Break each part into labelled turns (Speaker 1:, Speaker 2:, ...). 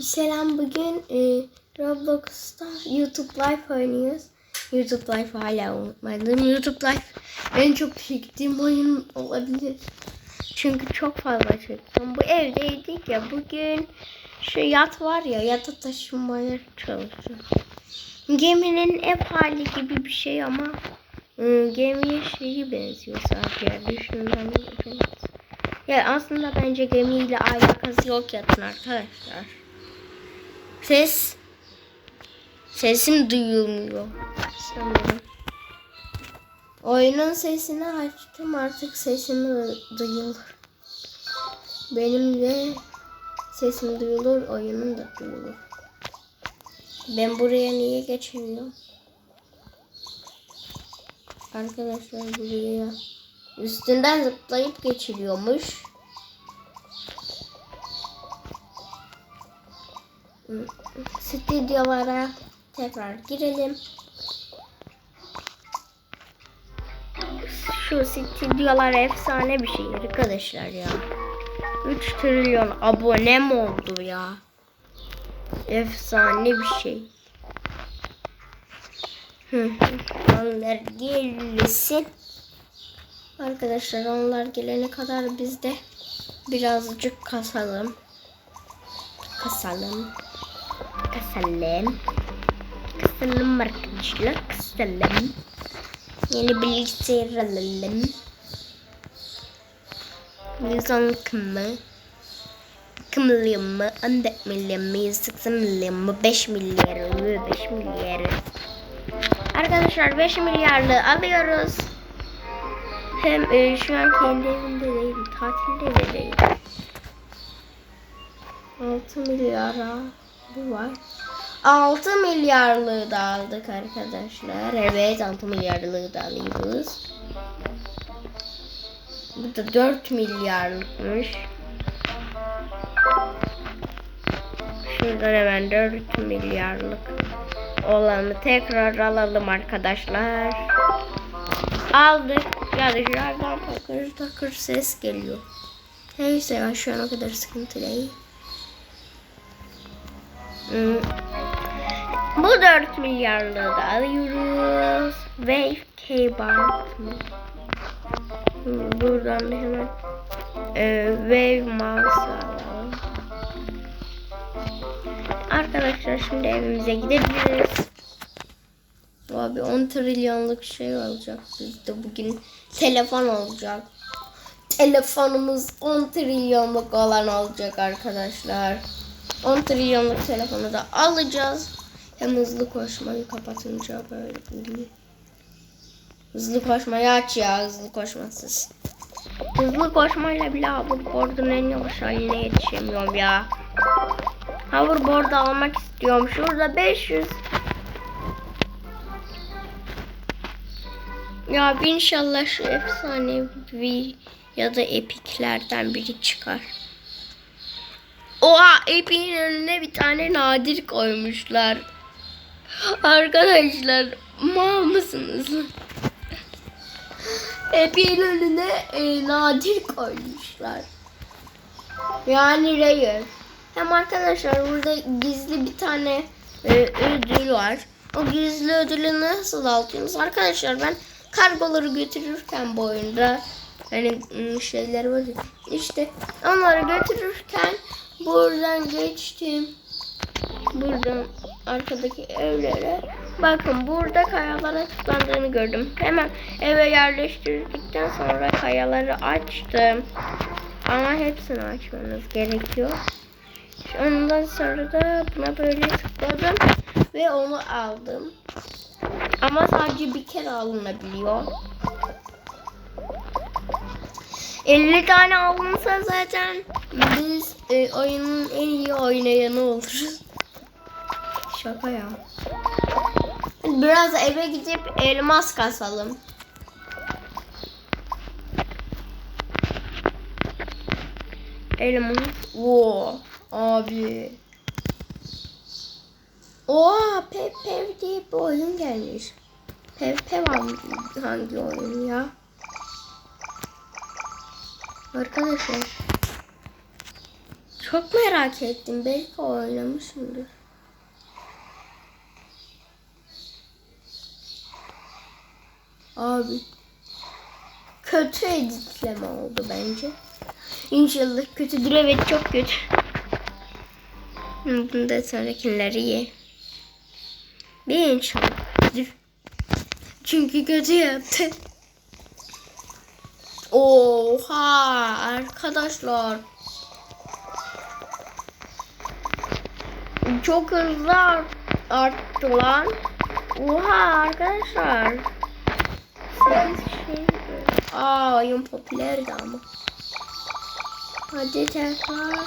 Speaker 1: Selam bugün e, Roblox'ta YouTube Live oynuyoruz. YouTube Live hala unutmadım. YouTube Live en çok çektiğim oyun olabilir. Çünkü çok fazla çektim. Bu evdeydik ya bugün şu yat var ya yata taşınmaya çalışacağım. Geminin ev hali gibi bir şey ama e, gemiye şeyi benziyor sadece. Düşünün ya aslında bence gemiyle alakası yok yatın arkadaşlar. Ses sesim duyulmuyor sanırım. Oyunun sesini açtım artık sesim duyulur. Benim de sesim duyulur, oyunun da duyulur. Ben buraya niye geçemiyorum? Arkadaşlar buraya üstünden zıplayıp geçiliyormuş. Stüdyolara tekrar girelim. Şu stüdyolar efsane bir şey arkadaşlar ya. 3 trilyon abonem oldu ya. Efsane bir şey. Onlar gelsin. Arkadaşlar onlar gelene kadar biz de birazcık kasalım. Kasalım. Kasalım. Kasalım arkadaşlar. Kasalım. Yeni bilgisayar alalım. 110 kımı. 2 milyon mu? 14 milyon mu? 180 milyon mu? 5 milyar mı? 5 milyar. Arkadaşlar 5 milyarlı alıyoruz. Hem e, şu an kendi evimde değil, tatilde de değil. 6 milyara bu var. 6 milyarlığı da aldık arkadaşlar. Evet 6 milyarlığı da alıyoruz. Bu da 4 milyarlıkmış. Şuradan hemen 4 milyarlık olanı tekrar alalım arkadaşlar. Aldık. Ya dışarıdan takır takır ses geliyor. Neyse ya şu an kadar sıkıntı değil. Hmm. Bu 4 milyarlığı da alıyoruz. Wave K-Bart mı? Hmm, Buradan da hemen e, Wave Mouse alalım. Arkadaşlar şimdi evimize gidebiliriz. Abi 10 trilyonluk şey olacak bizde bugün telefon olacak. Telefonumuz 10 trilyonluk olan olacak arkadaşlar. 10 trilyonluk telefonu da alacağız. Hem hızlı koşmayı kapatınca böyle. Hızlı koşmayı aç ya hızlı koşmasız. Hızlı koşmayla bile hoverboard'un en yavaş haline yetişemiyorum ya. Hoverboard almak istiyorum. Şurada 500 Ya inşallah şu efsanevi ya da epiklerden biri çıkar. Oha epiğin önüne bir tane nadir koymuşlar. Arkadaşlar mal mısınız? Epiğin önüne e, nadir koymuşlar. Yani rare. Hem arkadaşlar burada gizli bir tane e, ödül var. O gizli ödülü nasıl alıyorsunuz? Arkadaşlar ben kargoları götürürken bu oyunda hani şeyler var işte onları götürürken buradan geçtim. Buradan arkadaki evlere. Bakın burada kayalara tıklandığını gördüm. Hemen eve yerleştirdikten sonra kayaları açtım. Ama hepsini açmanız gerekiyor. Ondan sonra da buna böyle tıkladım ve onu aldım. Ama sadece bir kere alınabiliyor. 50 tane alınsa zaten biz e, oyunun en iyi oynayanı oluruz. Şaka ya. Biraz eve gidip elmas kasalım. Elmas. Oo, abi. Oha Pev Pev diye bir oyun gelmiş. Pev Pev hangi, hangi oyun ya? Arkadaşlar Çok merak ettim. Belki oynamışımdır. Abi. Kötü editleme oldu bence. İnşallah kötüdür. Evet çok kötü. Hı, Bundan sonrakileri iyi. Bir inşallah. Çünkü kötü yaptı. Oha arkadaşlar. Çok hızlı art- arttı lan. Oha arkadaşlar. Şey. Aa oyun popülerdi ama. Hadi tekrar.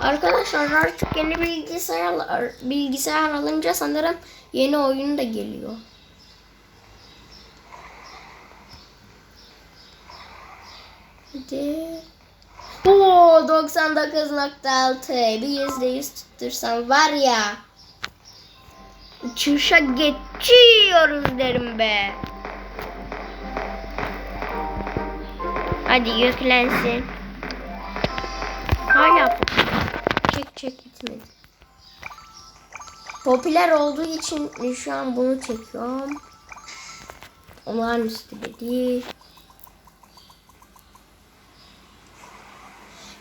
Speaker 1: Arkadaşlar artık yeni bilgisayar bilgisayar alınca sanırım yeni oyun da geliyor. Hadi. Oo 99.6 bir yüzde yüz tuttursam var ya. Uçuşa geçiyoruz derim be. Hadi yüklensin. Hala çek çek gitmedi. Popüler olduğu için şu an bunu çekiyorum. Olağanüstü de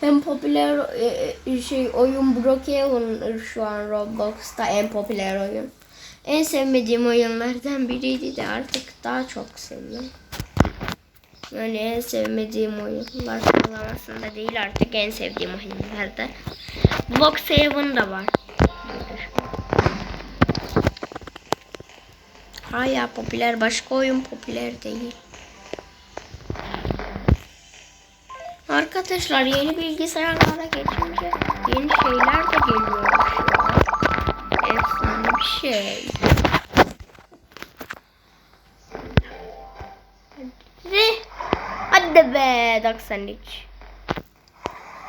Speaker 1: En popüler e, e, şey oyun Brookhaven şu an Roblox'ta en popüler oyun. En sevmediğim oyunlardan biriydi de artık daha çok seviyorum. Yani en sevmediğim oyunlar sıralamasında değil artık en sevdiğim oyunlarda. Bloxhaven da var. Hala popüler başka oyun popüler değil. Arkadaşlar yeni bilgisayarlara geçince yeni şeyler de geliyormuş. Efsane bir şey. Hadi. Hadi be 93.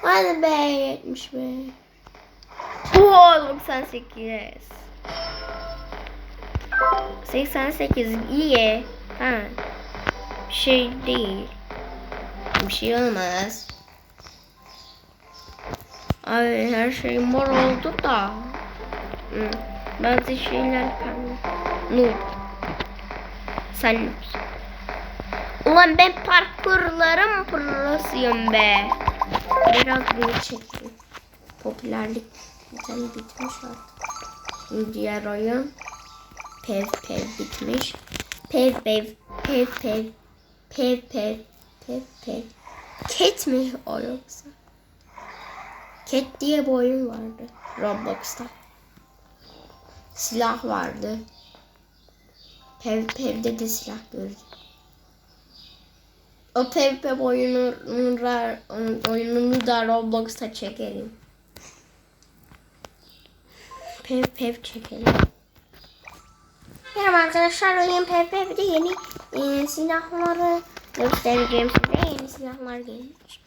Speaker 1: Hadi be 70 be. Oo 98. 88 iyi. Ha. Bir şey değil. Bir şey olmaz. Abi her şey mor oldu da. Hı. Bazı şeyler pembe. Nur. Sen Ulan ben parkurlarım prosuyum be. Biraz bir çektim. Popülerlik zaten bitmiş artık. Diğer oyun. Pev pev bitmiş. Pev pev pev pev pev pev pev. Cat mi o yoksa? Cat diye bir oyun vardı Roblox'ta. Silah vardı. Pev pev'de de silah gördüm. O Pev oyununu, oyununu da Roblox'ta çekelim. Pev Pev çekelim. Merhaba arkadaşlar, oyun Pev Pev'de yeni e, silahları göstereceğim size. Yeni silahlar gelmiş.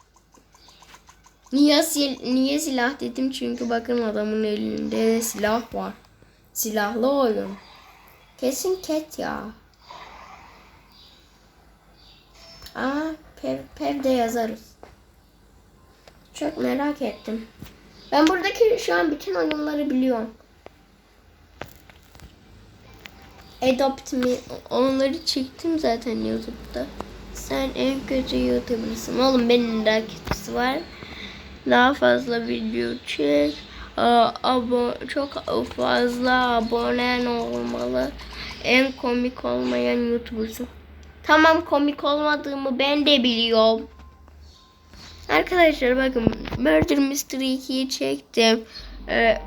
Speaker 1: Niye, sil niye silah dedim? Çünkü bakın adamın elinde silah var. Silahlı oyun. Kesin cat ya. Aa, pev, pev'de yazarız. Çok merak ettim. Ben buradaki şu an bütün oyunları biliyorum. Adopt Me, onları çektim zaten YouTube'da. Sen en kötü YouTuber'sın. Oğlum benim daha kötüsü var. Daha fazla video çek. Aa, abo çok fazla abonen olmalı. En komik olmayan YouTuber'sın. Tamam komik olmadığımı ben de biliyorum. Arkadaşlar bakın Murder Mystery 2'yi çektim. Ee,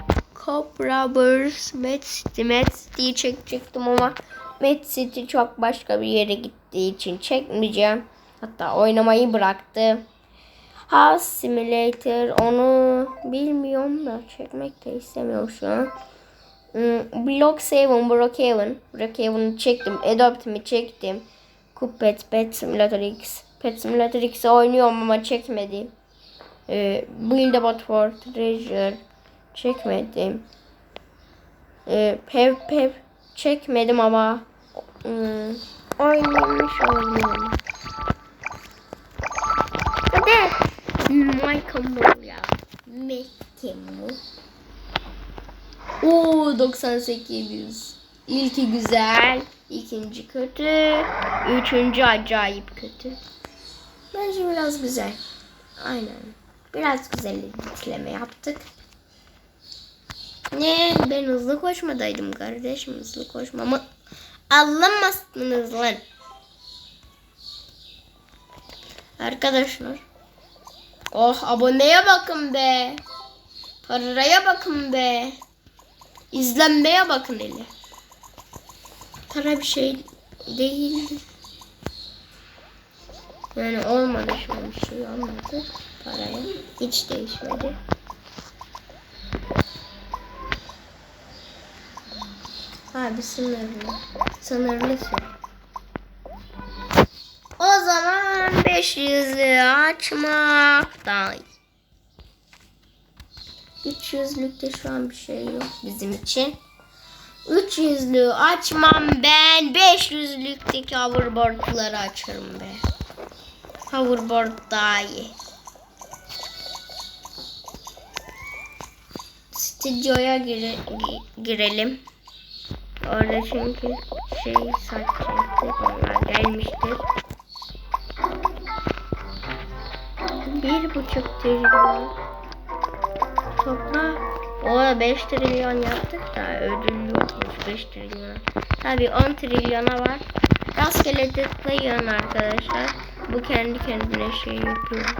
Speaker 1: Cop Robbers, Mad City, Mad City'yi çekecektim ama Mad City çok başka bir yere gittiği için çekmeyeceğim. Hatta oynamayı bıraktı. House Simulator onu bilmiyorum da çekmek de istemiyorum şu an. Hmm, Block 7, Brookhaven. Brookhaven'ı çektim. Adopt'imi çektim. Kupet, Pet Simulator X. Pet Simulator X'i oynuyorum ama çekmedim. Ee, Build a Bot for Treasure çekmedim. Ee, Pev Pev çekmedim ama hmm, oynamış oynuyorum. Hadi. Michael Moore ya. Mekke mi? Oo 98. İlki güzel, ikinci kötü, üçüncü acayip kötü. Bence biraz güzel. Aynen. Biraz güzel editleme yaptık. Ne? Ben hızlı koşmadaydım kardeşim. Hızlı koşmamı anlamazsınız lan. Arkadaşlar. Oh aboneye bakın be. Paraya bakın be. İzlenmeye bakın hele. Para bir şey değildi. Yani olmadı şu an bir şey olmadı. Paraya hiç değişmedi. Abi sınırlı. Sınırlı süre. O zaman 500'lüğü açmak daha iyi. 300'lükte şu an bir şey yok bizim için. 300'lüğü açmam ben. 500'lükteki hoverboardları açarım be. Hoverboard daha iyi. Stüdyoya gire, gi- girelim. Orada çünkü şey satacaktık. Onlar gelmiştir. Bir buçuk trilyon. Topla. O 5 trilyon yaptık da ödül yokmuş 5 trilyon. Tabi 10 trilyona var. Rastgele tıklayın arkadaşlar. Bu kendi kendine şey yapıyor.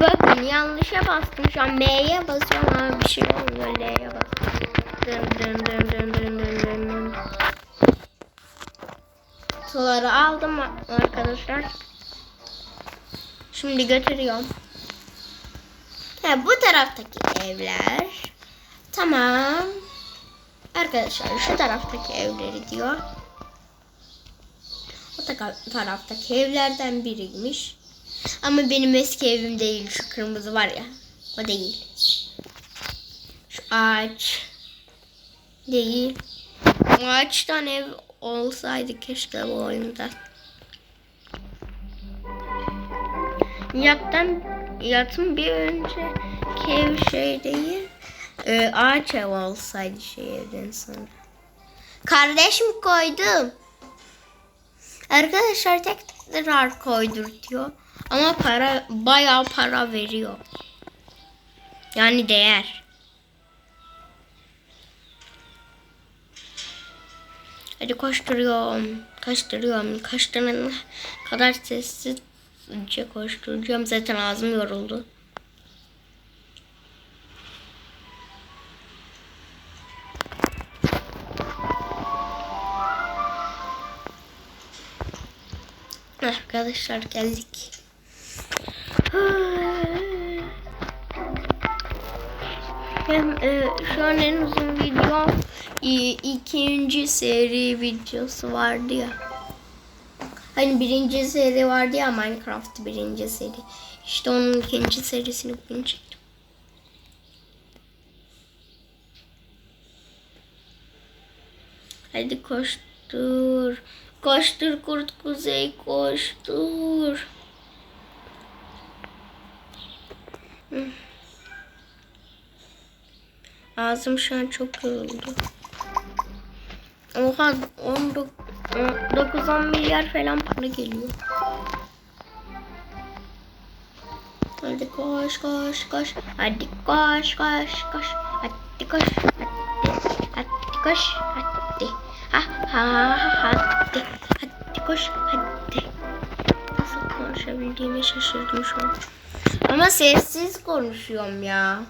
Speaker 1: Bakın yanlışa bastım şu an M'ye basıyorum ama bir şey olmuyor L'ye bastım. Dın. Suları aldım arkadaşlar. Şimdi götürüyorum. Ha, bu taraftaki evler. Tamam. Arkadaşlar şu taraftaki evleri diyor. O ta- taraftaki evlerden biriymiş. Ama benim eski evim değil. Şu kırmızı var ya. O değil. Şu ağaç. Değil. Ağaçtan ev olsaydı keşke bu oyunda. Yattan yatın bir önceki ev şey değil. e, ağaç ev olsaydı şey evden sonra. Kardeşim koydum. Arkadaşlar tekrar koydur diyor. Ama para bayağı para veriyor. Yani değer. Hadi koşturuyorum. Koşturuyorum. Koşturana kadar sessizce koşturacağım. Zaten ağzım yoruldu. Arkadaşlar geldik. Hem e, şu an en uzun video ikinci seri videosu vardı ya. Hani birinci seri vardı ya Minecraft birinci seri. İşte onun ikinci serisini bugün çektim. Hadi koştur. Koştur kurt kuzey koştur. Ağzım şu an çok yoruldu. Oha 9-10 milyar falan para geliyor. Hadi koş koş koş. Hadi koş koş koş. Hadi koş. Hadi. Hadi koş. Hadi. Ha ha ha hadi. Hadi koş. Hadi. Nasıl konuşabildiğimi şaşırdım şu an. Ama sessiz konuşuyorum ya.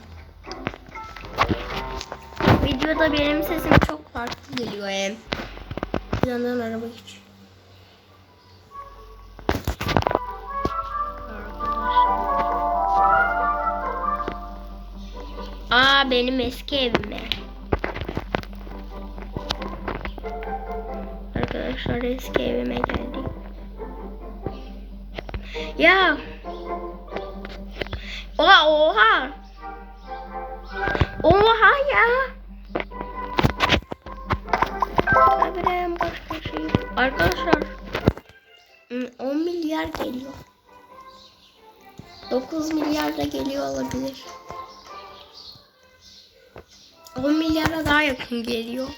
Speaker 1: Videoda benim sesim çok farklı geliyor hem. Bir araba geçiyor. Aa benim eski evime. Arkadaşlar eski evime geldik. Ya. Oha oha. Oha ya. Abirem başka şey. Arkadaşlar. hmm, 10 milyar geliyor. 9 milyar da geliyor olabilir. 10 milyara daha yakın geliyor.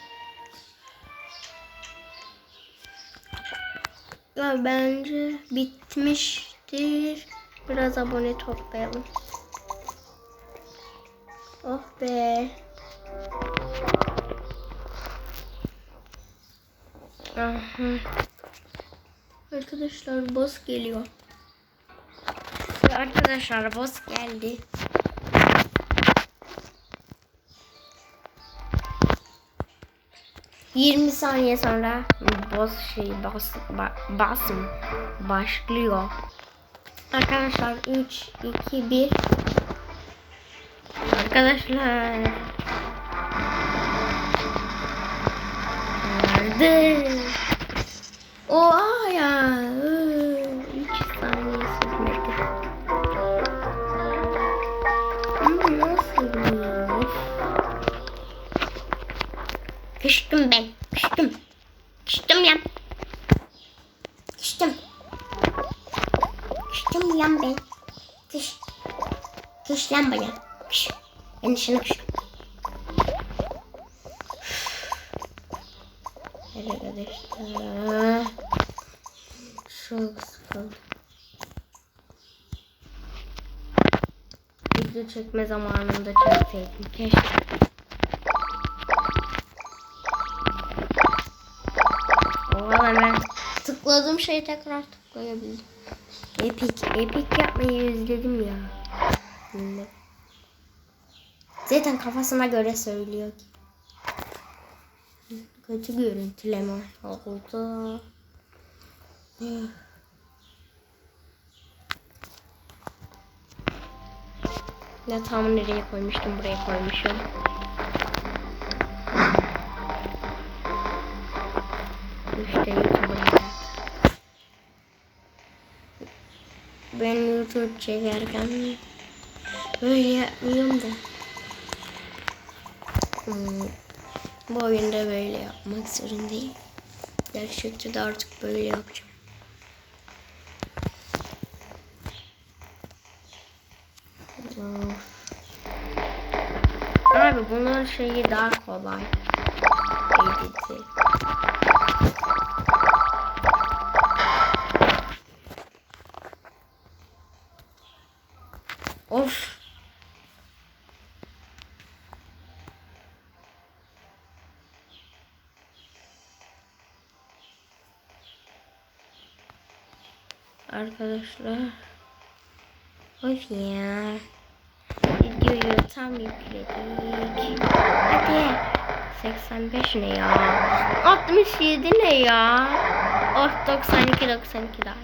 Speaker 1: Ya bence bitmiştir. Biraz abone toplayalım. Oh be. Arkadaşlar boss geliyor. Arkadaşlar boss geldi. Yirmi saniye sonra boss şey boss ba, boss mı? başlıyor. Arkadaşlar 3 2 1 Arkadaşlar Nerede? Oha ya. 3 saniye sürmedi. Ama nasıl? Kıştım ben. Kıştım. Kıştım ya. Kıştım. Kıştım lan ben. Kış. Kış lan bana. Kış. Ben dışına kış. Arkadaşlar. Çok sıkıldım. Video çekme zamanında çekseydim keşke. Oha ben tıkladığım şeyi tekrar tıklayabildim. Epic, epic yapmayı özledim ya. Zaten kafasına göre söylüyor ki. Kötü görüntüleme oldu. Yatağımı nereye koymuştum? Buraya koymuşum. İşte YouTube'a Ben YouTube çekerken böyle yapmıyorum da. Hmm, bu oyunda böyle yapmak zorundayım. Gerçekten de artık böyle yapacağım. Abi bunun şeyi daha kolay. Editi. Of. Arkadaşlar. Of ya. Videoyu tam yükledik. Hadi. 85 ne ya? 67 ne ya? Oh 92 92 daha.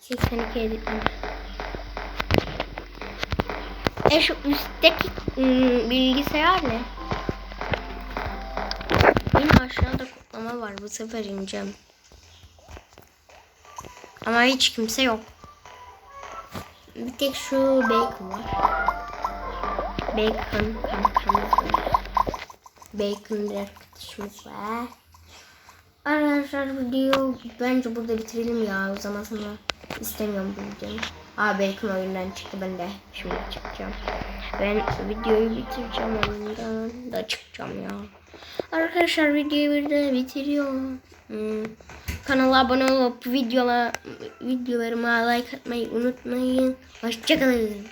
Speaker 1: 82 editleme. E şu üstteki ım, bilgisayar ne? Yine aşağıda kutlama var. Bu sefer ineceğim. Ama hiç kimse yok. Bir tek şu bacon var. Bacon kankamız var. Bacon bir arkadaşımız var. Arkadaşlar video bence burada bitirelim ya. O zaman sonra istemiyorum bu videoyu. Aa Bacon oyundan çıktı ben de şimdi çıkacağım. Ben videoyu bitireceğim oyundan da çıkacağım ya. Arkadaşlar videoyu burada bitiriyorum. Hmm. Kanala abone olup videola, videolarıma like atmayı unutmayın. Hoşçakalın.